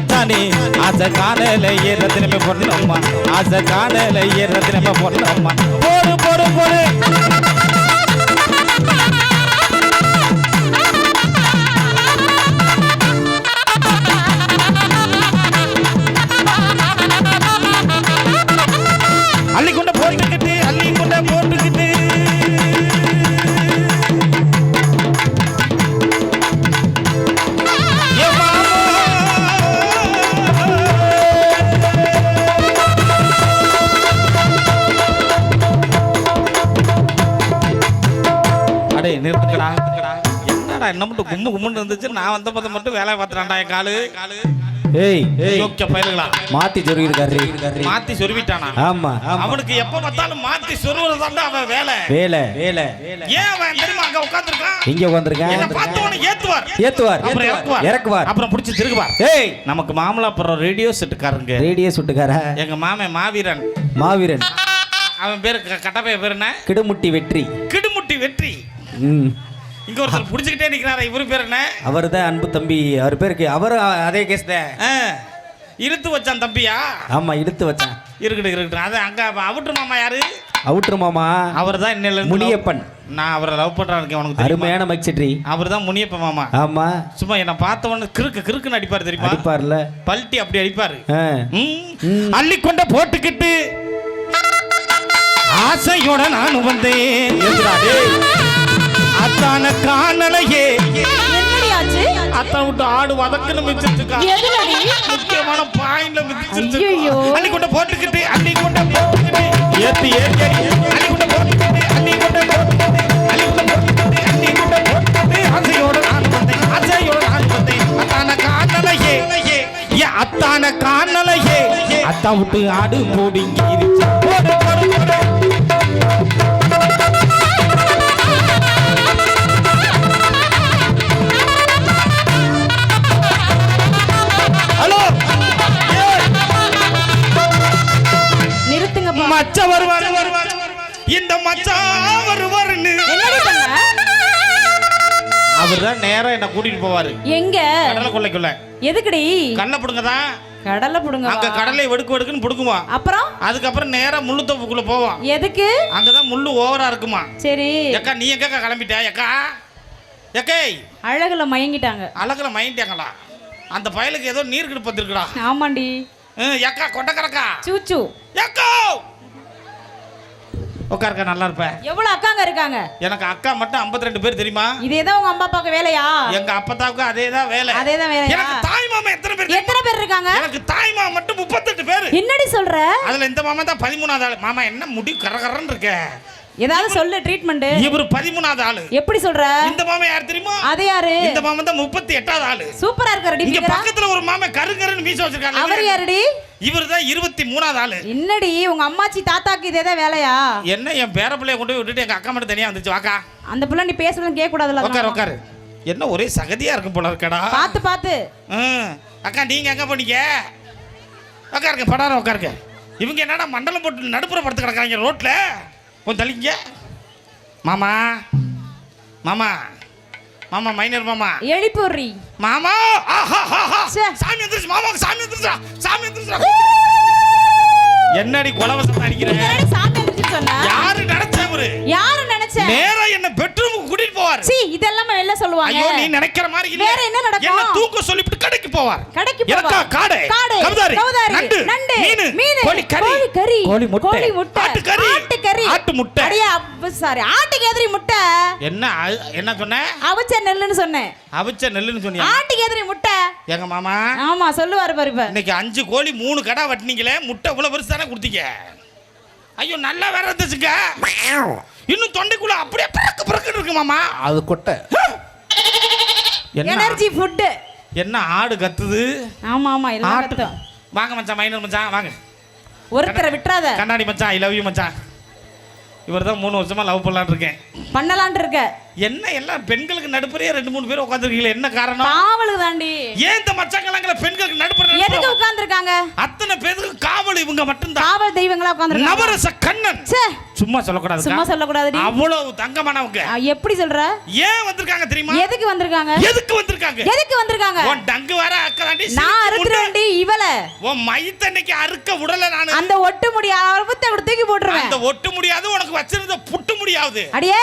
மச்சானே ஆசை காணல ஏறத்தினமே பொண்ணம்மா ஆசை காணல ஏறத்தினமே பொண்ணம்மா போடு போடு போடு. நிறுத்துக்கடா என்னடா என்ன மட்டும் கும்மு கும்முன்னு இருந்துச்சு நான் வந்த பதம் மட்டும் வேலை பார்த்துறான்டா என் காலு. காலு ஏய் ஏய். யோக்கிய பயலுங்களா மாத்தி சொல்லியிருக்காரு மாத்தி சொருவிட்டானா ஆமா ஆமா. அவனுக்கு எப்ப பார்த்தாலும் மாத்தி சொருவுறதாண்டா அவன் வேலை. வேலை. வேலை. ஏன் அவன் தெரியுமா அங்க உட்கார்ந்திருக்கான்? இங்க என்ன பார்த்தவன ஏத்துவார். ஏத்துவார் அப்புறம் இறக்குவார். இறக்குவார். அப்புறம் பிடிச்சி திருகுவார். ஏய். நமக்கு மாமலாப்புறம் ரேடியோ செட்டுக்காரங்க ரேடியோ சுட்டுக்கார எங்க மாமன் மாவீரன். மாவீரன். அவன் பேரு க- கட்டப்பைய பேர் என்ன? கிடுமுட்டி வெற்றி. கிடுமுட்டி வெற்றி. இங்க ஒருத்தர் பிடிச்சிக்கிட்டே நிக்கிறாரு இவரு பேர் என்ன? அவர் தான் அன்பு தம்பி அவர் பேருக்கு அவர் அதே கேஸ் தான். இழுத்து வச்சான் தம்பியா? ஆமா இழுத்து வச்சான். இருக்கட்டும் இருக்கட்டும். அது அங்க அவுட்டு மாமா யாரு? அவுட்ரு மாமா அவர் தான் இருந்து முனியப்பன். நான் அவரை லவ் பண்றேன் உனக்கு அருமையான மைக்செட்ரி அவர் தான் முனியப்ப மாமா. ஆமா. சும்மா என்ன பார்த்தவொன்னு கிறுக்கு கிறுக்குன்னு அடிப்பாரு தெரியுமா? அடிப்பார்ல. பல்ட்டி அப்படி அடிப்பாரு. ஆ. ம். அள்ளிக்கொண்ட போட்டுக்கிட்டு ஆசையோட நான் வந்தேன்? அத்தான காணலையே. அத்தான் விட்டு ஆடு வதக்குன்னு மிச்சிருக்கா முக்கியமான பாயிண்ட்ல மிச்சிருக்கா. அள்ளி கொண்ட போட்டுக்கிட்டு அள்ளி கொண்ட போட்டுக்கிட்டு. ஏத்தி ஏத்தி அள்ளி கொண்ட போட்டுக்கிட்டு அள்ளி கொண்ட போட்டுக்கிட்டு. அள்ளி கொண்ட போட்டுக்கிட்டு அள்ளி கொண்ட போட்டுக்கிட்டு. ஆசையோட நான் வந்தேன் ஆசையோட நான் வந்தேன். அத்தான காணலையே. ஏ அத்தான காணலையே. அத்தா விட்டு ஆடு போடிங்கி மச்ச வருவார் வருவார் இந்த மச்சா பண்ண அவர் தான் நேரா என்ன கூட்டிட்டு போவாரு. எங்க? கடலை கொள்ளைக்குள்ள. எதுக்குடி? கல்ல புடுங்க தான் கடலை புடுங்க அங்க கடலை வெடுக்கு வெடுக்குன்னு புடுங்குவான் அப்புறம்? அதுக்கப்புறம் நேரா முள்ளு தோப்புக்குள்ள போவான் எதுக்கு? அங்கதான் முள்ளு ஓவரா இருக்குமா? சரி. எக்கா நீ எங்கக்கா கிளம்பிட்ட? எக்கா? எக்கே! அழகுல மயங்கிட்டாங்க. அழகுல மைண்டியாங்களா அந்த பயலுக்கு ஏதோ நீர் கிடுப்பத்திருக்குடா ஆமாண்டி. எக்கா கொண்டக்கறக்கா சூச்சு. எக்கோ! உட்காருக்கா நல்லா இருப்ப எவ்வளவு அக்காங்க இருக்காங்க? எனக்கு அக்கா மட்டும் 52 பேர் தெரியுமா? இதேதான் உங்க அம்மா அப்பாவுக்கு வேலையா? எங்க அப்பத்தாவுக்கு அதேதான் வேலை. அதேதான் வேலையா? எனக்கு தாய் மாமா எத்தனை பேர்? எத்தனை பேர் இருக்காங்க? எனக்கு தாய் மாமா மட்டும் முப்பத்தெட்டு பேர். என்னடி சொல்ற? அதுல இந்த மாமா தான் பதிமூணாவது ஆளு. மாமா என்ன முடி கரகரன்னு இருக்க. ஏதாவது சொல்லு ட்ரீட்மெண்ட் இவரு பதிமூணாவது ஆளு. எப்படி சொல்ற? இந்த மாமா யார் தெரியுமா? அது யாரு? இந்த மாமா தான் முப்பத்தி எட்டாவது ஆளு. சூப்பரா இருக்காரு இங்க பக்கத்துல ஒரு மாமா கருங்கருன்னு மீச அவர் வச்சிருக்காங்க. யாருடி இவர் தான் இருபத்தி மூணாவது ஆளு. என்னடி உங்க அம்மாச்சி தாத்தாக்கு இதேதான் வேலையா? என்ன என் பேர பிள்ளைய கொண்டு போய் விட்டுட்டு எங்க அக்கா மட்டும் தனியா வந்துச்சு? வாக்கா. அந்த பிள்ளை நீ பேசுறது கேட்க கூடாதுல உட்காரு உட்காரு என்ன ஒரே சகதியா இருக்கும் போல இருக்கடா. பார்த்து ம். அக்கா நீங்க எங்க போனீங்க? உட்காருங்க படாரம் உட்காருங்க இவங்க என்னடா மண்டலம் போட்டு நடுப்புற படுத்து கிடக்குறாங்க ரோட்ல? கொஞ்சம் தள்ளிங்க மாமா மாமா மாமா மைனர் மாமா. எழுப்பிடுறி மாமா. சாமி வந்துருச்சு மாமா சாமி வந்துருச்சா சாமி வந்துருச்சா என்னடி கொலவசம் அடிக்கிற? என்னடி சாமி வந்துருச்சுன்னு சொன்ன? யாரு இவரு யாரு நினைச்ச? நேரா என்ன பெட்ரூமுக்கு கூட்டிட்டு போவார். சி இதெல்லாம் வெளில சொல்லுவாங்க. ஐயோ நீ நினைக்கிற மாதிரி இல்ல. வேற என்ன நடக்கும்? என்ன தூக்க சொல்லிவிட்டு கடைக்கு போவார். கடைக்கு எனக்கா போவா? காடை? காடை, கவுதாரி? கவுதாரி, நண்டு? நண்டு, மீனு? மீனு, கோழி கறி? கோழி கறி, கோழி முட்டை. கோழி முட்டை, ஆட்டுக்கறி? ஆட்டுக்கறி, ஆட்டு முட்டை. அடியே அப்ப சாரி ஆட்டுக்கு எதிரி முட்டை. என்ன என்ன சொன்ன? அவிச்ச நெல்லுன்னு சொன்னேன். அவிச்ச நெல்லுன்னு சொன்னியா? ஆட்டுக்கு எதிரி முட்டை. எங்க மாமா? ஆமா சொல்லுவாரு பாரு இப்ப. இன்னைக்கு அஞ்சு கோழி மூணு கடை வெட்டினீங்களே முட்டை இவ்வளவு பெருசு தானே கொடுத்தீங்க? ஐயோ நல்லா வேற இருந்துச்சுங்க. இன்னும் தொண்டைக்குள்ள அப்படியே பிறக்கு பிறக்குன்னு இருக்கு மாமா. அது கொட்டை. என்ன? எனர்ஜி ஃபுட் என்ன ஆடு கத்துது? ஆமா ஆமா எல்லாம் ஆட்டு. கத்தும். வாங்க மச்சான் மைனர் மச்சான் வாங்க. ஒருத்தரை விட்டுறாத. கண்ணாடி மச்சான் ஐ லவ் யூ மச்சான். இவர் தான் மூணு வருஷமா லவ் பண்ணலான்னு இருக்கேன். பண்ணலான்ட்டு இருக்க. என்ன எல்லாம் பெண்களுக்கு நடுப்புறையே ரெண்டு மூணு பேர் உட்காந்துருக்கீங்களே என்ன காரணம்? காவலுக்கு தாண்டி. ஏன் இந்த மச்சாங்களாங்கள பெண்களுக்கு நடுப்புற எதுக்கு உட்கார்ந்திருக்காங்க? அத்தனை பேருக்கு காவல் இவங்க மட்டும்தான். காவல் தெய்வங்களா உட்கார்ந்திருக்காங்க? நவரச கண்ணன். சும்மா சொல்லக்கூடாது சும்மா சொல்லக்கூடாதுடி. அவ்வளவு தங்கமானவங்க. எப்படி சொல்ற? ஏன் வந்திருக்காங்க தெரியுமா? எதுக்கு வந்திருக்காங்க? எதுக்கு வந்திருக்காங்க? எதுக்கு வந்திருக்காங்க? உன் டங்கு வர அக்கதாண்டி நான் அறுத்துறேன்டி இவள. உன் மைத்தன்னைக்கு அறுக்க விடல நானு. அந்த ஒட்டு முடி அறுபத்த தூக்கி போட்டுருவேன். அந்த ஒட்டு முடியாது உனக்கு வச்சிருந்த புட்டு முடியாது. அடியே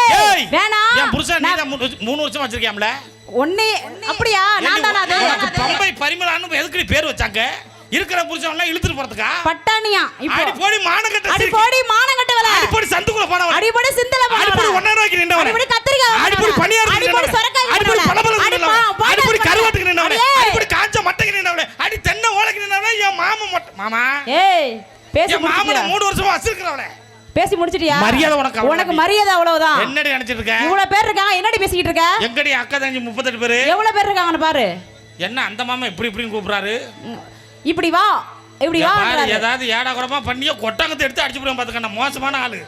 வேணாம். புருஷன் நீ தான் மூணு- வருஷம் வச்சிருக்கியாம்ல ஒன்னே அப்படியா நான் தானா அது பம்பை பரிமளான்னு எதுக்கு பேர் வச்சாங்க இருக்கிற புருஷன் எல்லாம் இழுத்துட்டு போறதுக்கா பட்டாணியா இப்போ அடி போடி மானகட்ட அடி. போடி மானங்கட்டவள அடி போடி சந்துக்குள்ள போனவன் அடிபடி சிந்தல அடிப்படி ஒன்னரை ரூபாய்க்கு நின்றவன் அடிபடி கத்திரிக்காய் அடிப்படி பணியாரம் அடிபடி சொரக்காய் அடிப்படி பழபழம் அடி நின்றவன் பா- அடிப்படி பால் கருவாட்டுக்கு நின்றவன் அடியே. அடிப்படி காஞ்ச மட்டைக்கு நின்றவன் அடி தென்னை ஓலைக்கு நின்றவன் என் மொட்டை மாமா ஏய் பேசி முடிச்சிட்டியா மூணு வருஷமா வச்சிருக்கிறவளே பேசி முடிச்சிட்டியா? மரியாதை உனக்கு. உனக்கு மரியாதை அவ்வளவுதான். என்னடி நினைச்சிட்டு இருக்க இவ்வளவு பேர் இருக்காங்க என்னடி பேசிக்கிட்டு இருக்க? எங்கடி அக்கா தங்கச்சி முப்பத்தெட்டு பேரு? எவ்வளவு பேர் இருக்காங்கன்னு பாரு. என்ன அந்த மாமா இப்படி இப்படின்னு கூப்பிடுறாரு? இப்படி வா இப்படி வா ஏதாவது ஏடா குடமா பண்ணியோ கொட்டாங்கத்தை எடுத்து அடிச்சு போடுவோம் பாத்துக்கண்ணா மோசமான ஆளு.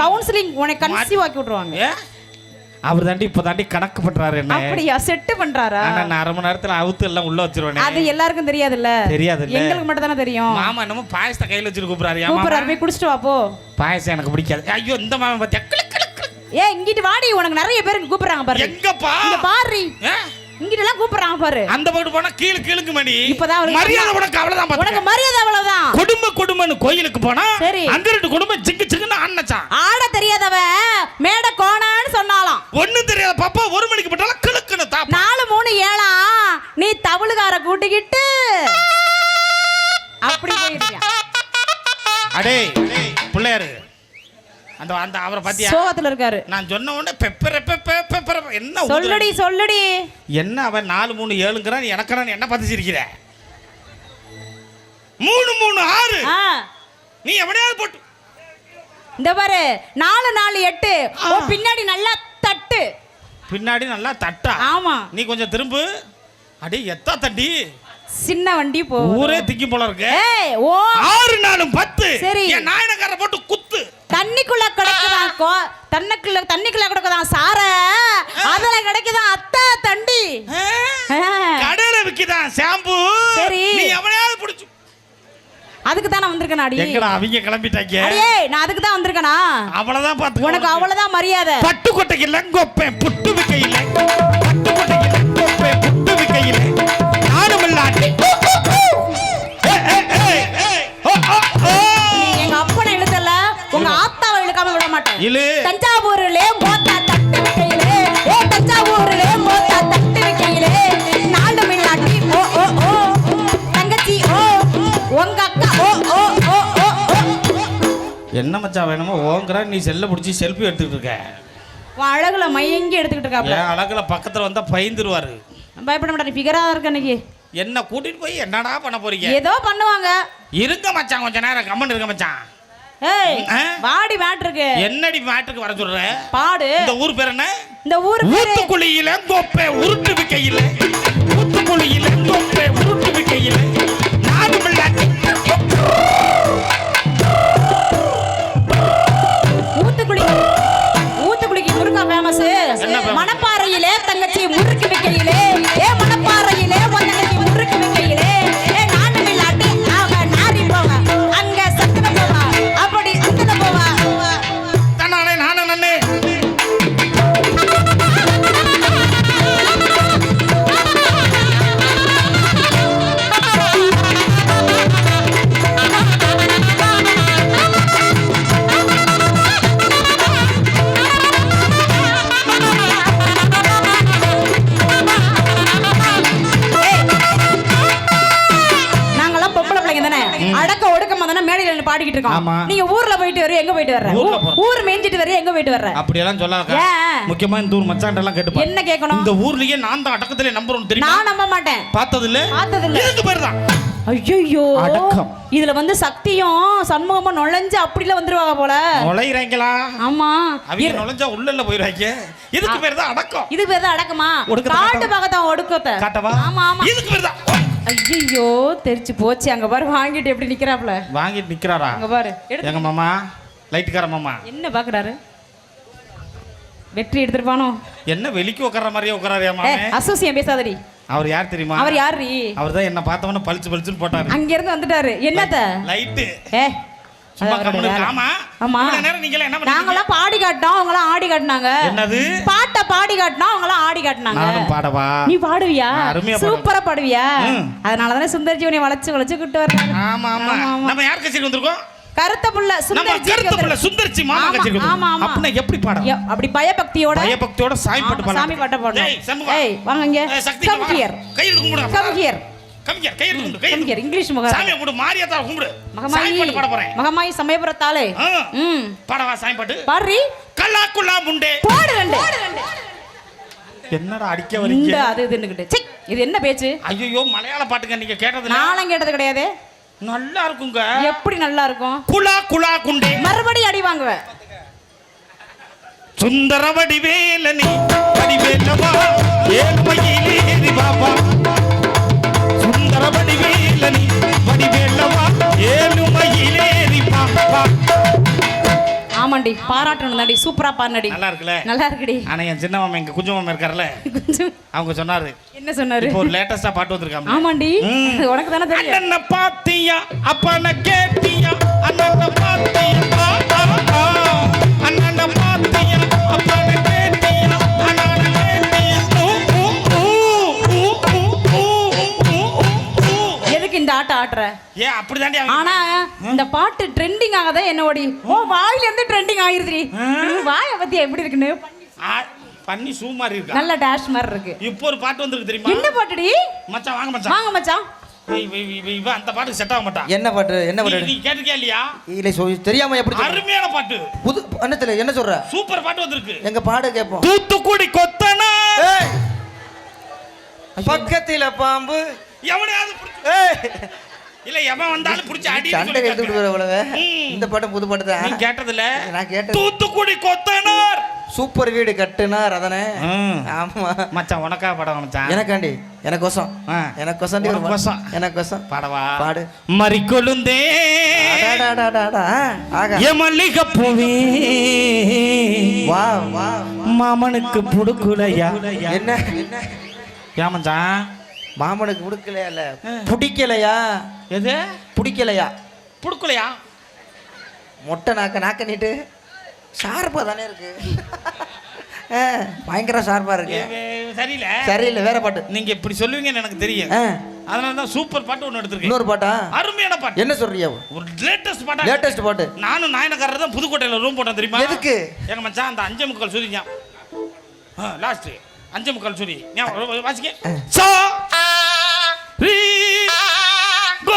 கவுன்சிலிங் உனக்கு கன்சீவ் ஆக்கி விட்டுருவாங்க. அவர் தாண்டி இப்ப தாண்டி கணக்கு பண்றாரு என்ன? அப்படியா? செட்டு பண்றாரா? ஆனா நான் அரை மணி நேரத்துல அவுத்து எல்லாம் உள்ள வச்சிருவேனே. அது எல்லாருக்கும் தெரியாதுல்ல? தெரியாதுல்ல. எங்களுக்கு மட்டும் தானே தெரியும். மாமா என்னமோ பாயசத்தை கையில வச்சுட்டு கூப்பிடுறாரு. ஏன் கூப்பிடுறாரு போய் குடிச்சிட்டு வா போ. பாயசம் எனக்கு பிடிக்காது. ஐயோ இந்த மாமா பாத்தியா? கிளு, கிளு, கிளு. ஏ இங்கிட்டு வாடி உனக்கு நிறைய பேருக்கு கூப்பிடுறாங்க பாரு. இங்க பாரு? இங்கிட்ட எல்லாம் கூப்பிடுறாங்க பாரு. அந்த பக்கம் போனா கீழு கீழுக்கு மணி. இப்பதான் மரியாதை உனக்கு அவ்வளவுதான் உனக்கு. மரியாதை அவ்வளவுதான். குடும்ப குடும்பம்னு கோயிலுக்கு போனா சரி. அங்க ரெண்டு குடும்பம் சிக்கு சிக்குன்னு அண்ணச்சான் ஆட தெரியாதவன் மேட கோணான்னு சொன்னாலாம். ஒண்ணும் தெரியாத பாப்பா ஒரு மணிக்கு போட்டாலும் கிழக்குன்னு நாலு மூணு ஏழா நீ தவளுகார கூட்டிக்கிட்டு அப்படி போயிருக்கியா அடே பிள்ளையாரு. அந்த அந்த அவரை பாத்தியா? சோகத்துல இருக்காரு. நான் சொன்ன உடனே பெப்பர பெப்ப பெப்பர என்ன? சொல்லுடி சொல்லுடி. என்ன அவன் நாலு மூணு ஏழுங்கிறான் எனக்கு நான் என்ன பார்த்து சிரிக்கிற மூணு மூணு ஆறு. நீ எவனையாவது போட்டு இந்த பாரு நாலு நாலு எட்டு. பின்னாடி நல்லா தட்டு. பின்னாடி நல்லா தட்டா? ஆமா. நீ கொஞ்சம் திரும்பு. அடே எத்தா தட்டி? சின்ன வண்டி போ. ஊரே திக்கி போல இருக்கு. ஆறு நாளும் பத்து. சரி. என் நாயனக்கார போட்டு குத்து. தண்ணிக்குள்ள கிடக்குதான் கோ தண்ணிக்குள்ள தண்ணிக்குள்ள கிடக்குதான் சார. அதுல கிடைக்குதான் அத்தா தண்டி. கடையில விக்குதான் ஷாம்பு. சரி. நீ எவனையாவது பிடிச்சு. அதுக்கு தான் நான் வந்திருக்கேனா அடி. எங்கடா அவங்க கிளம்பிட்டாங்க? அடியே நான் அதுக்கு தான் வந்திருக்கேனா? அவ்வளவுதான் பார்த்து உனக்கு அவ்வளவுதான் மரியாதை. பட்டு கொட்டைக்கு லங்கொப்பேன் புட்டு விக்கையில் பட்டு இழு. தஞ்சாவூர்லே மோத்தா தட்டு வைக்கையிலே ஏ தஞ்சாவூர்லே மோத்தா தட்டு வைக்கையிலே நாலு மில்லாட்டி ஓ ஓ ஓ. தங்கச்சி ஓ. உங்க அக்கா ஓ ஓ ஓ ஓ என்ன மச்சான் வேணுமோ ஓங்குறா நீ செல்ல பிடிச்சி செல்ஃபி எடுத்துக்கிட்டு இருக்க. அழகுல மையங்கி எடுத்துக்கிட்டு இருக்காப்ல. என் அழகுல பக்கத்துல வந்தா பயந்துருவாரு. பயப்பட மாட்டேன் ஃபிகரா இருக்க இன்னைக்கு. என்ன கூட்டிட்டு போய் என்னடா பண்ண போறீங்க? ஏதோ பண்ணுவாங்க. இருங்க மச்சான் கொஞ்ச நேரம் கம்மன் இருக்க மச்சான். ஏய்? வாடி மேட்ருக்கு. என்னடி மேட்டுக்கு வர சொல்ற? பாடு. இந்த ஊர் பேர் என்ன? இந்த ஊரு ஊத்துக்குழியில கோப்பை உருட்டு விக்கையில. நீங்க ஊர்ல போயிட்டு வர எங்க போயிட்டு வர்ற. ஊர் மேய்ஞ்சிட்டு வர எங்க போயிட்டு வர்ற? அப்படியெல்லாம் சொல்லாத. ஏன்? முக்கியமா இந்த ஊர் மச்சான் எல்லாம் கேட்டு என்ன கேட்கணும்? இந்த ஊர்லயே நான் தான் அடக்கத்திலே நம்பர் ஒன்று தெரியுமா? நான் நம்ப மாட்டேன். பார்த்தது இல்ல பார்த்தது இல்ல. இதுக்கு பேர் தான் ஐயோ அடக்கம். இதுல வந்து சக்தியும் சண்முகமும் நுழைஞ்சு அப்படில வந்துருவாங்க போல. நுழையிறாங்களா? ஆமா. அவங்க நுழைஞ்சா உள்ள இல்ல போயிடுறாங்க இதுக்கு பேர் தான் அடக்கம். இது பேர் தான் அடக்கமா? காட்டு காட்டவா? பக்கத்தான் ஒடுக்கத்தை. காட்டவா? ஆமா ஆமா. இதுக்கு பேர் தான் ஐயோ தெரிச்சு போச்சு. அங்க பாரு வாங்கிட்டு எப்படி நிக்கிறாப்ல வாங்கிட்டு நிக்கிறாரா? அங்க பாரு எங்க மாமா லைட்டுக்கார மாமா. என்ன பாக்குறாரு? வெற்றி எடுத்துருப்பானோ என்ன வெளிக்கு உட்கார்ற மாதிரியே உட்காராரு ஏ மாமே? அசோசியம் பேசாதடி. அவர் யார் தெரியுமா? அவர் யாரு அவர் தான் என்ன பார்த்தவன பளிச்சு பளிச்சுன்னு போட்டாரு. அங்க இருந்து வந்துட்டாரு. என்னத்த? லைட்டு. ஏ பாடி காட்டினோம் அவங்களாம் ஆடி காட்டினாங்க. என்னது? பாட்டை பாடி காட்டினோம் காட்டினாங்க. நானும் பாடவா? நீ பாடுவியா. சூப்பரா பாடுவியா? ம். அதனாலதானே சுந்தர் ஜீவனை வளைச்சு வளைச்சு கூட்டு வர்றாங்க ஆமா ஆமா. நம்ம யார் கச்சேரி வந்திருக்கோம்? கருத்த புள்ள நம்ம சுந்தர் கருத்து புள்ள சுந்தர்ச்சி மாமா ஆமா, கச்சேரி ஆமா, ஆமா. அப்படின்னா எப்படி பாடம் ய- அப்படி பயபக்தியோட பயபக்தியோட சாமி பாட்டு ஆமா, பாடலாம் சாமி பாட்ட பாடணும் ஏய் சண்முகா. ஏய் வாங்க இங்க. ஏய், சக்தி கம் ஹியர் கையெழுத்து கும்பிடு கம் ஹியர் கம் ஹியர் கையெழுத்து கும்பிடு கம் கையெழுத்து ஹியர் இங்கிலீஷ் முக சாமியை கும்பிடு மாரியாத்தா கும்பிடு. சாமி மகமாயி பாட்டு பாட போறேன். மகமாயி சமயபுரத்தாலே. ம். பாடவா சாமி பாட்டு? பாடுறி. கல்லா குல்லா முண்டே பாடு ரெண்டு. என்னடா அடிக்க இந்த வரீங்க அது இதுன்னுகிட்டு ச்சீ, இது என்ன பேச்சு? ஐயோ மலையாள பாட்டுங்க நீங்க கேட்டதுல. நானும் கேட்டது கிடையாது. நல்லா இருக்குங்க. எப்படி நல்லா இருக்கும்? குலா குலா குண்டே. மறுபடியும் அடி வாங்குவேன் சுந்தர வடிவேலனி வடிவேலவா ஏழ்மையிலேறி பாபா சுந்தர வடிவேலனி ஆமாண்டி பாராட்டணும் தாண்டி சூப்பரா பாடினடி. நல்லா இருக்குல்ல? நல்லா இருக்குடி. ஆனா என் சின்ன மாமன் எங்க குஞ்சு மாமன் இருக்காருல்ல? அவங்க சொன்னாரு. என்ன சொன்னாரு? இப்போ லேட்டஸ்டா பாட்டு வந்திருக்காங்க ஆமாண்டி. உனக்கு தானே தெரியும். அண்ணன பாத்தியா? அப்பன கேட்டியா? அண்ணன பாத்தியா? இந்த ஆட்டம் ஆட்டுற. ஏன் அப்படிதாண்டி ஆனா இந்த பாட்டு ட்ரெண்டிங் ஆகதா என்னோடி ஓ வாயில இருந்து ட்ரெண்டிங் ஆயிருதுடி வாய பத்தி எப்படி இருக்குன்னு? பண்ணி சூ மாதிரி இருக்கா? நல்ல டேஷ் மாதிரி இருக்கு. இப்போ ஒரு பாட்டு வந்திருக்கு தெரியுமா? என்ன பாட்டுடி? மச்சான் வாங்க மச்சான். வாங்க மச்சான். அந்த பாட்டுக்கு செட் ஆக மாட்டான் என்ன பாட்டு? என்ன பாட்டு? நீ கேட்டிருக்கியா இல்லையா? இல்லை தெரியாம எப்படி? அருமையான பாட்டு. புது என்னத்துல என்ன சொல்ற? சூப்பர் பாட்டு வந்திருக்கு. எங்க பாடு கேட்போம் தூத்துக்குடி கொத்தனா ஏய்! பக்கத்தில பாம்பு எவனையாவது புடிச்சு- ஏய்! இல்ல எவன் வந்தாலும் புடிச்சு அடி சண்டை அவ்வளவு ம். இந்த பாட்டு புது பாட்டு தான். கேட்டதுல நான் கேட்டது தூத்துக்குடி கொத்தனார். சூப்பர் வீடு கட்டுனார் அதானே. ஆமா. மச்சான் உனக்கா படம் மச்சான் எனக்காண்டி? எனக்கோசம். எனக்கோசம் உனக்கோசம். எனக்கோசம். பாடவா? பாடு. மறிக்கொழுந்தே. அடாடாடாடாடா. ஆகா. எ மல்லிகைப்பூவே. வா வா. மாமனுக்கு புடுக்குலையா? என்ன? என்ன? ஏன் மச்சான்? மாமனுக்கு பிடிக்கலையா இல்ல பிடிக்கலையா? எது? பிடிக்கலையா? புடுக்குலையா? மொட்டை நாக்க நாக்க நீட்டு. ஷார்ப்பா தானே இருக்கு. பயங்கர ஷார்ப்பா இருக்கு. சரியில்லை. சரியில்லை வேற பாட்டு. நீங்க இப்படி சொல்லுவீங்கன்னு எனக்கு தெரியும். அதனால தான் சூப்பர் பாட்டு ஒன்று எடுத்திருக்கேன். இன்னொரு பாட்டா? அருமையான பாட்டு. என்ன சொல்றியா? ஒரு லேட்டஸ்ட் பாட்டு. லேட்டஸ்ட் பாட்டு. நானும் நாயனக்காரர் தான் புதுக்கோட்டையில ரூம் போட்டேன் தெரியுமா? எதுக்கு? எங்க மச்சான் அந்த அஞ்சே முக்கால் 안전 가는 소리. 그냥 여러분 맛있게. 서 리. 고.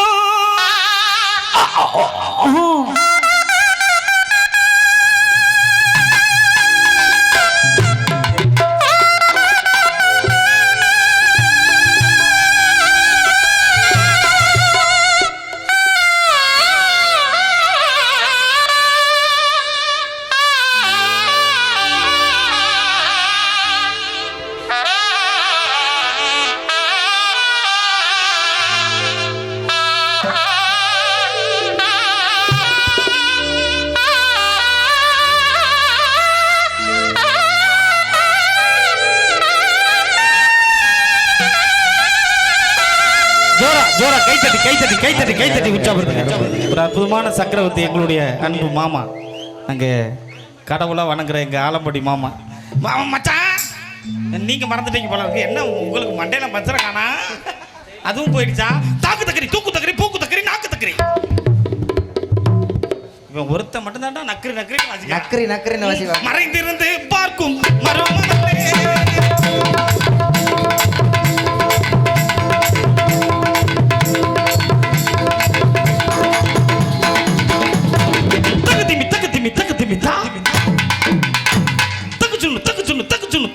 தட்டி கை தட்டி கை தட்டி உற்சாகப்படுத்துங்க. ஒரு அற்புதமான சக்கரவர்த்தி எங்களுடைய அன்பு மாமா. அங்கே கடவுளாக வணங்குற எங்கள் ஆலம்படி மாமா. மாமா மச்சான் நீங்க மறந்துட்டீங்க போல இருக்கு. என்ன உங்களுக்கு மண்டையில பச்சரை காணா? அதுவும் போயிடுச்சா? தாக்கு தக்கரி தூக்கு தக்கரி பூக்கு தக்கரி நாக்கு தக்கரி. இவன் ஒருத்த மட்டும்தான்டா நக்கரி நக்கரி. நக்கரி நக்கரின்னு வாசிவா மறைந்திருந்து பார்க்கும் மரமரமே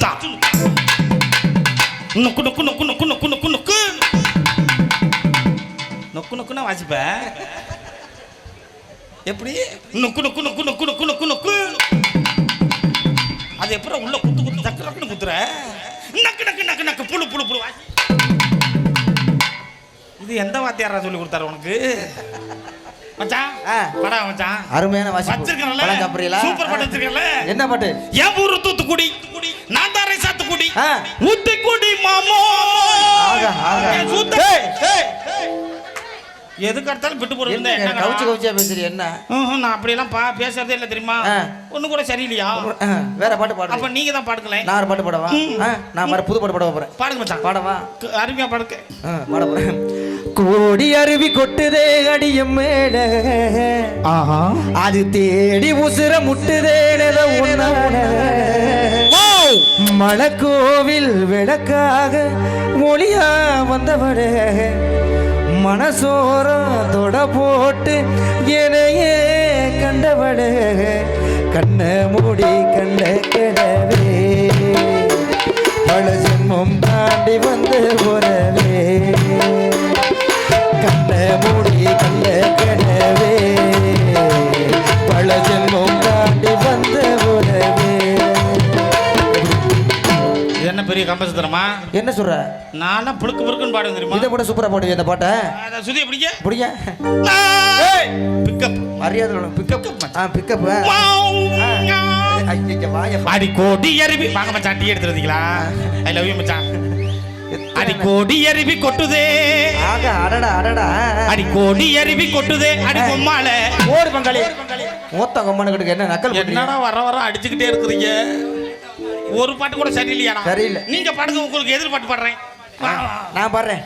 சுண்ணு நொக்கு நொக்கு நொக்கு நொக்கு நொக்கு நொக்கு நொக்கு நொக்கு நொக்குன்னா வாசிப்ப எப்படி நொக்கு நொக்கு நொக்கு நொக்கு நொக்கு நொக்கு நொக்கு அது எப்படி உள்ள குத்து குத்து டக்கு டக்குன்னு குத்துற நக்கு நக்கு நக்கு நக்கு புழு புழு புழு வாசி இது எந்த வாத்தியாரா சொல்லி கொடுத்தாரு உனக்கு மச்சான் ஆ. படா மச்சான். அருமையான வாசிப்பு வச்சிருக்கேன்ல. படம் சாப்பிடுறீங்களா? சூப்பர் படம் வச்சிருக்கேன்ல. என்ன பாட்டு? என் ஊரு தூத்துக்குடி. நான் தாரை சாத்துக்குடி. ஊத்துக்குடி மாமோ. ஆகா, ஆகா. எதுக்கு அடுத்தாலும் விட்டு போறது கவுச்சு கவுச்சியா பேசுறீ என்ன? நான் அப்படியெல்லாம் பா பேசுறதே இல்லை தெரியுமா? ஆ. ஒண்ணு கூட சரியில்லையா? வேற பாட்டு அப்ப பாடு நீங்க தான் பாடுங்களேன் நான் ஒரு பாட்டு பாடவா? நான் மறு புது பாட்டு பாட போறேன். பாடுங்க மச்சான். பாடவா? அருமையா பாடுங்க. ஆ, பாட போறேன். கோடி அருவி கொட்டுதே அடியும் மேல ஆஹா. அது தேடி உசுர முட்டுதேனத உன்னால மலக்கோவில் விளக்காக ஒளியா வந்தவளே மனசோரம் தொட போட்டு என்னையே கண்டவளே. கண்ண மூடி கண்ட கிடவே பல ஜென்மம் தாண்டி வந்து உறவே. கண்ண மூடி கண்ட கிடவே பல ஜென்மம் பெரிய கம்பசத்திரமா என்ன சொல்ற? நான்லாம் புழுக்கு புழுக்குன்னு பாடுங்க தெரியுமா? இதை கூட சூப்பரா பாடுவீங்க இந்த பாட்டை. அதை சுதி பிடிக்க புடிங்க. பிக்கப் மரியாதை பிக்கப் ஆ பிக்கப் அடி கோடி அருவி. வாங்க மச்சான் டீ எடுத்துருந்தீங்களா ஐ லவ் யூ மச்சான். அடி கோடி அருவி கொட்டுதே. ஆக அடடா அடடா. அடி கோடி அருவி கொட்டுதே. அடி பொம்மால ஓடு பங்காளி. மூத்த கம்மனுக்கு என்ன நக்கல் என்னடா வர வர அடிச்சுக்கிட்டே இருக்கிறீங்க? ஒரு பாட்டு கூட சரியில்லையாடா? சரியில்லை. நீங்க பாடுங்க உங்களுக்கு எதிர் பாட்டு பாடுறேன். நான் பாடுறேன்.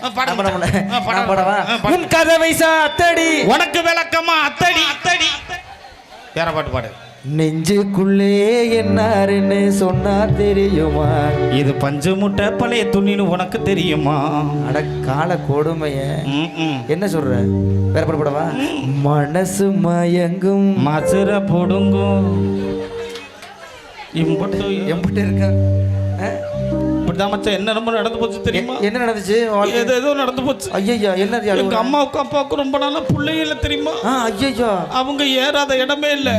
உன் கதவை சாத்தடி. உனக்கு விளக்கமா அத்தடி? அத்தடி. வேற பாட்டு பாடு. நெஞ்சுக்குள்ளே என்னாருன்னு சொன்னா தெரியுமா? இது பஞ்சு முட்டை பழைய துணின்னு உனக்கு தெரியுமா? அட கால கொடுமைய. என்ன சொல்ற? வேற பாட பாடவா? மனசு மயங்கும். மசுர பொடுங்கும். இம்பட்டு எம்பிட்டு இருக்கா? இப்படிதான் மச்சான் என்ன ரொம்ப நடந்து போச்சு தெரியுமா? என்ன நடந்துச்சு ஏதோ ஏதோ நடந்து போச்சு. ஐயா என்ன எங்க அம்மாவுக்கும் அப்பாவுக்கும் ரொம்ப நாளா பிள்ளைங்க இல்ல தெரியுமா? ஐயோ அவங்க ஏறாத இடமே இல்ல.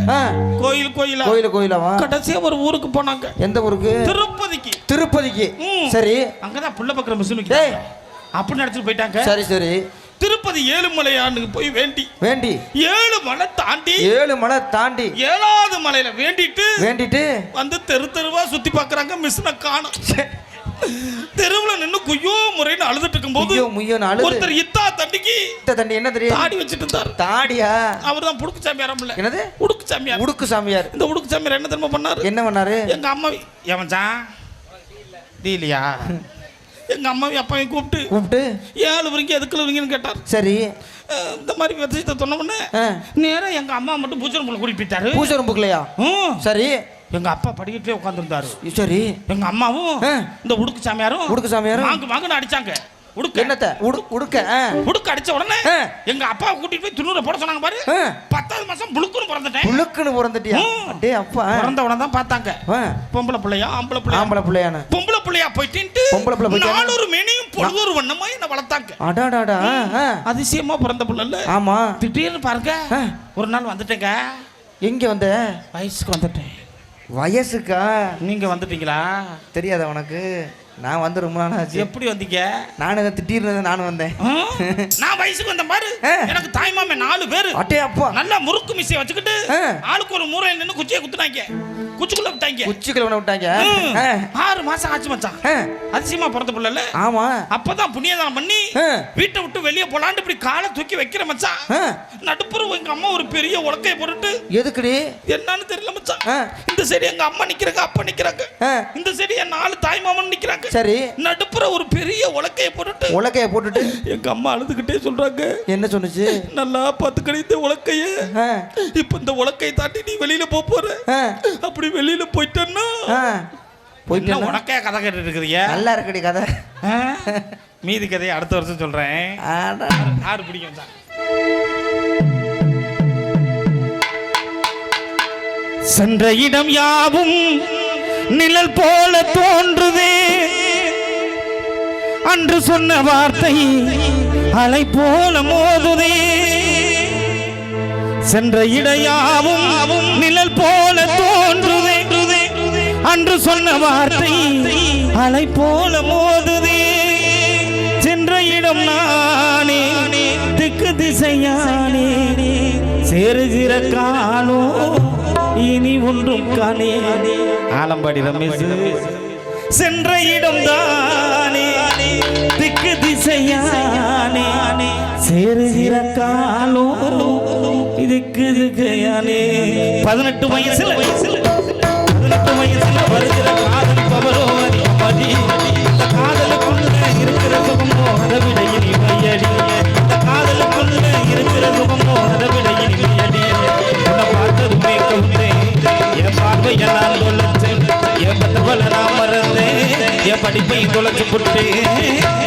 கோயில் கோயிலா? கோயில கோயிலவா? கடைசியா ஒரு ஊருக்கு போனாங்க. எந்த ஊருக்கு? திருப்பதிக்கு. திருப்பதிக்கு. சரி. அங்கதான் புள்ள பக்கிற மிஷின் டேய். அப்படி நினைச்சிட்டு போயிட்டாங்க. சரி சரி. திருப்பதி ஏழுமலையானுக்கு போய் வேண்டி. வேண்டி. ஏழு மலை தாண்டி ஏழு மலை தாண்டி. ஏழாவது மலையில வேண்டிட்டு வேண்டிட்டு. வந்து தெரு தெருவா சுத்தி பாக்குறாங்க மிஷினை காணும். தெருவுல நின்னு குய்யோ முறைன்னு அழுதுட்டு இருக்கும்போது ஒருத்தர் இத்தா தண்டிக்கு இத்த தண்டி என்ன தெரியும்? தாடி வச்சுட்டு இருந்தாரு. தாடியா? அவர் தான் புடுக்கு சாமியாரம் இல்ல என்னது? உடுக்கு சாமியார். உடுக்கு சாமியார். இந்த உடுக்கு சாமியார் என்ன தெரியுமா பண்ணாரு? என்ன பண்ணாரு? எங்க அம்மா ஏமச்சான் டீலியா எங்க அம்மாவையும் அப்பாவையும் கூப்பிட்டு கூப்பிட்டு ஏழு வரைக்கும் எதுக்குள்ள வரீங்கன்னு கேட்டார் சரி இந்த மாதிரி விஷயத்தை சொன்ன உடனே ஆ. நேரா எங்க அம்மா மட்டும் பூஜை ரூம்ல பூஜை ரூம்புக்குலையா ம். சரி எங்க அப்பா படிக்கட்டிலே உட்காந்துருந்தாரு சரி எங்க அம்மாவும். இந்த உடுக்கு சாமியாரும் உடுக்கு சாமியாரும்? வாங்க வாங்கன்னு அடிச்சாங்க உடுக்க. என்னத்த? உடு உடுக்க. உடுக்க அடிச்ச உடனே. எங்க அப்பா கூட்டிட்டு போய் துண்ணூரை போட சொன்னாங்க பாரு. பத்தாவது மாசம் புழுக்குன்னு பிறந்துட்டேன். புழுக்குன்னு பிறந்துட்டியா. அடே அப்பா. பிறந்த உடனே தான் பார்த்தாங்க. பொம்பளை பிள்ளையா ஆம்பளை பிள்ளையா? ஆம்பளை பிள்ளையான பொம்பளை பிள்ளையா போயிட்டு பொம்பளை பிள்ளை. நானூறு மேனியும் பொழுதொரு வண்ணமா என்ன வளர்த்தாங்க. அடாடாடா. அதிசயமா பிறந்த பிள்ளை ஆமா. திடீர்னு பாருங்க. ஒரு நாள் வந்துட்டேங்க. எங்க வந்த? வயசுக்கு வந்துட்டேன். வயசுக்கா? நீங்க வந்துட்டீங்களா? தெரியாத உனக்கு? நான் வந்து ரொம்ப நாள் ஆச்சு எப்படி வந்தீங்க நானும் திடீர்னு நானும் வந்தேன்? நான் வயசுக்கு வந்த பாரு. எனக்கு தாய்மாமே நாலு பேரு அட்டே அப்பா நல்லா முறுக்கு மிசைய வச்சுக்கிட்டு. ஆளுக்கு ஒரு மூலையில நின்னு குச்சியை குத்துனாங்க குச்சிக்குள்ள விட்டாங்க உச்சிக்குள்ள உன விட்டாங்க. ஆறு மாசம் ஆச்சு மச்சான். அதிசயமா பிறந்த பிள்ளைல ஆமா அப்பதான் புண்ணியதானம் பண்ணி. வீட்டை விட்டு வெளியே போலான்னு இப்படி காலை தூக்கி வைக்கிற மச்சான். நடுப்புறம் எங்க அம்மா ஒரு பெரிய உலக்கைய போட்டுட்டு எதுக்குடி என்னன்னு தெரியல மச்சான். இந்த சைடு எங்க அம்மா நிக்கிறாங்க அப்பா நிக்கிறாங்க. இந்த சைடு என் நாலு தாய் மாமன் நிக்கிறாங்க சரி. நடுப்புற ஒரு பெரிய உலக்கைய போட்டுட்டு உலக்கைய போட்டுட்டு? எங்க அம்மா அழுதுகிட்டே சொல்றாங்க. என்ன சொன்னுச்சு? நல்லா பாத்துக்கடி இந்த உலக்கைய. இப்ப இந்த உலக்கைய தாண்டி நீ வெளியில போப் போற. அப்படி வெளியில போயிட்டேன்னா? போயிட்டு உனக்கே கதை கேட்டுட்டு இருக்கிறீங்க நல்லா இருக்குடி கதை? மீதி கதையை அடுத்த வருஷம் சொல்றேன். ஆடா. ஆறு பிடிக்கும் சார் சென்ற இடம் யாவும் நிழல் போல தோன்றுதே. அன்று சொன்ன வார்த்தை அலை போல மோதுதே. சென்ற இடையாவும் நிழல் போல தோன்றுதே. அன்று சொன்ன வார்த்தை அலை போல மோதுதே. சென்ற இடம் நானே திக்கு திசையானே. சேருகிற காணோ இனி ஒன்றும் காணே ஆலம்பாடி ரமேஷ். சென்ற இடம் தானே திக்கு திசையானே சேருகிற காலோ இதுக்கு திசையானே. பதினெட்டு வயசுல வயசுல பதினெட்டு வயசுல வருகிற காதல் பவரோ அதிகமதி இந்த காதலுக்குள்ள இருக்கிற சுகமோ அதை விட இனிமையடி. இந்த காதலுக்குள்ள இருக்கிற சுகமோ அதை விட இனி என் படிப்பை தொலைச்சு புட்டு.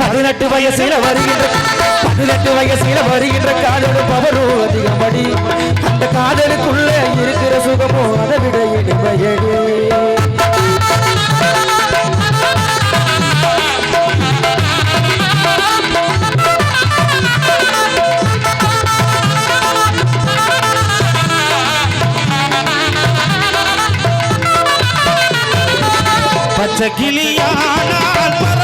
பதினெட்டு வயசுல வருகின்ற பதினெட்டு வயசுல வருகின்ற காதல் பவரும் அதிகப்படி அந்த காதலுக்குள்ள இருக்கிற சுகமோ அதை விட இனிமையடி கிளியானால்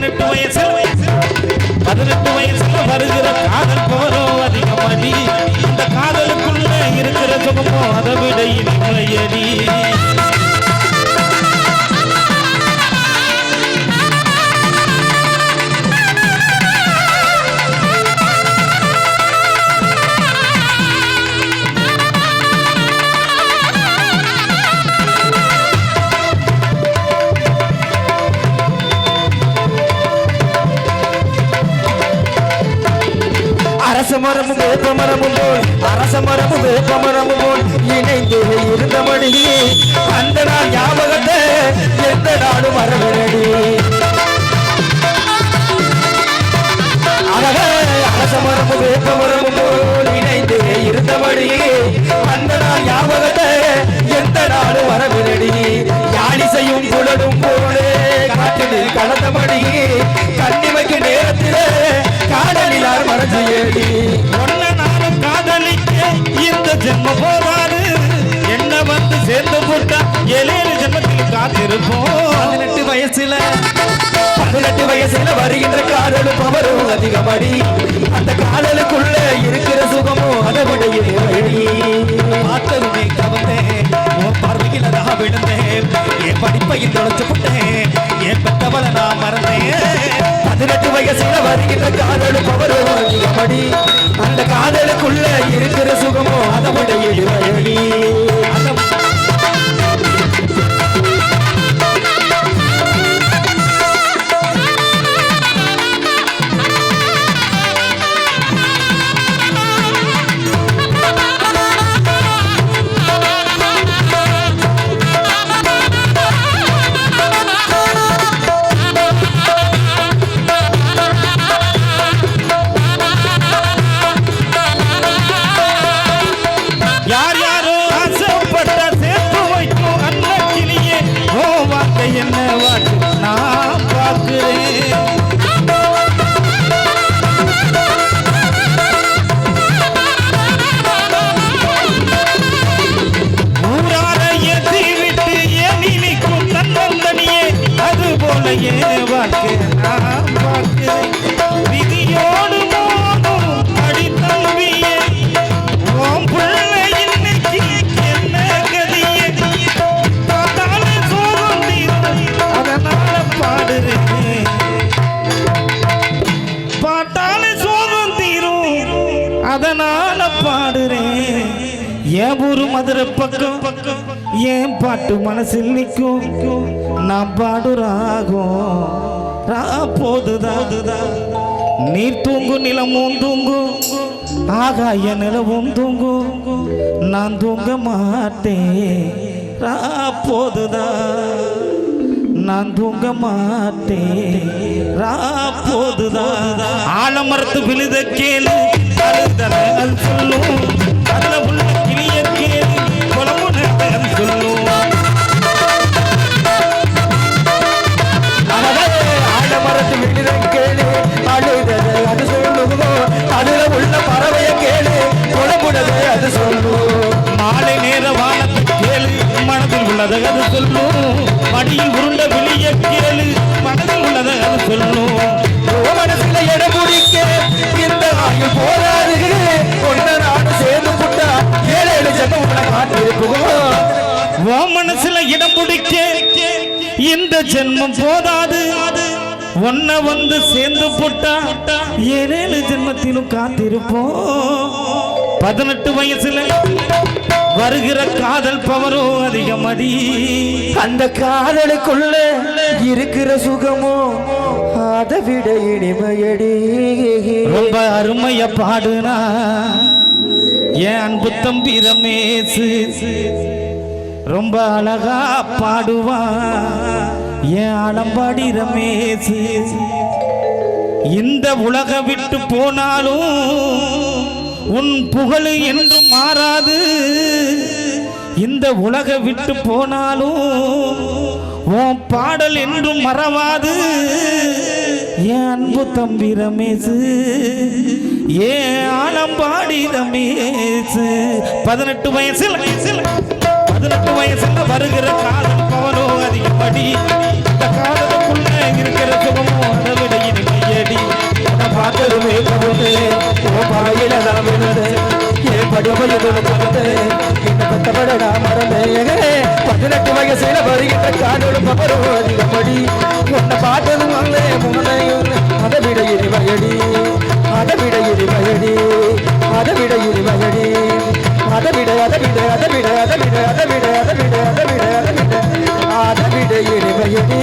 பதினெட்டு வயசு. பதினெட்டு வயசுல வருகிற காதல் போரோ அதிகமடி. இந்த காதலுக்குள்ள இருக்கிற சுகமோ அதை விட மரமும் வேப்ப மரமும் போல் அரச மரமும் வேப்ப மரமும் போல் இணைந்து இருந்த மணி அந்த நாள் ஞாபகத்தை எந்த நாடும் மரபடி அழக அரச மரமும் வேப்ப மரமும் போல் இணைந்து இருந்த மணி அந்த நாள் ஞாபகத்தை எந்த நாடும் மரபடி யாழி குழலும் போலே காற்றில் கலந்தபடி கண்ணிமைக்கு நேரம் ஏடி ஒன்ன நானும் காதலிக்க இந்த ஜென்ம போவாரு. என்ன வந்து சேர்ந்து போட்டா ஏழேழு ஜென்மத்தில் காத்திருப்போம். பதினெட்டு வயசுல பதினெட்டு வயசுல வருகின்ற காதல் பவரும் அதிகமடி. அந்த காதலுக்குள்ள இருக்கிற சுகமும் அதை விட. இறைவழி பார்த்ததுமே கவர்ந்தேன் உன் பார்வையில நான் விழுந்தேன். என் படிப்பையும் தொலைச்சு விட்டேன் பதினெட்டு வருகிற வருகின்ற காதல் பவரும் அதிகமடி அந்த காதலுக்குள்ள இருக்கிற சுகமோ அதை விட இறைவழி. யார் யாரோ ஆசைப்பட்ட சேர்த்து வைக்கும் அந்த கிளியே. ஓ வார்த்தை என்ன வார்த்தை? நான் பார்க்கிறேன். மதுரை பக்கம் ஏன் பாட்டு மனசில் நிற்கும்? நான் பாடுறாகும். ரா போதுதான் நீர் தூங்கு நிலமும் தூங்கு ஆகாய நிலவும் தூங்கு நான் தூங்க மாட்டேன். ரா போதுதான் நான் தூங்க மாட்டேன். ரா போதுதான் ஆலமரத்து விழுத கேளு. சொல்லும் சொல்லும். மடியில் உருண்ட விழிய கேளு. மனதில் உள்ளதை அது சொல்லும். மனசுல இடம் முடிக்க இந்த ஆயுள் போராது ஒன்ன நாடு சேர்ந்து புட்டா. ஏழு ஏழு ஜென்மம் உன்னை மனசுல இடம் பிடிக்க இந்த ஜென்மம் போதாது. ஒன்ன வந்து சேர்ந்து போட்டா. ஏழேழு ஜென்மத்திலும் காத்திருப்போம். பதினெட்டு வயசுல வருகிற காதல் பவரோ அதிகமடி அந்த காதலுக்குள்ள இருக்கிற சுகமோ அதை விட இனிமையடி. ரொம்ப அருமைய பாடுனா என் அன்பு தம்பி ரமேசு ரொம்ப அழகா பாடுவான். என் ஆலம்பாடி ரமேசு இந்த உலக விட்டு போனாலும் உன் புகழ் என்றும் மாறாது. இந்த உலக விட்டு போனாலும் உன் பாடல் என்றும் மறவாது. என் அன்பு தம்பி ரமேசு ஏன் ஆலம்பாடி ரமேசு பதினெட்டு வயசில் வயசில் பதினெட்டு வயசுல வருகிற காதல் பவனோ அதிகப்படி இந்த காதலுக்குள்ள இருக்கிற சுகமோ அளவு பார்த்ததுமே கவுந்து உன் பறையில நான் விழுந்து என் படுமையதோடு கலந்து என்ன பத்தப்படடா மறந்தே. பதினெட்டு வயசுல வருகின்ற காதோடு பவரோ அதிகப்படி. உன்னை பார்த்ததும் வந்தே முன்னையும் அதை விட இனிமையடி. அதை விட இனிமையடி. அதை விட இனிமையடி. அதை விட அதை விட அதை விட அதை விட அதை விட அதை விட அதை விட அதை விட. அதை விட இனிமையடி.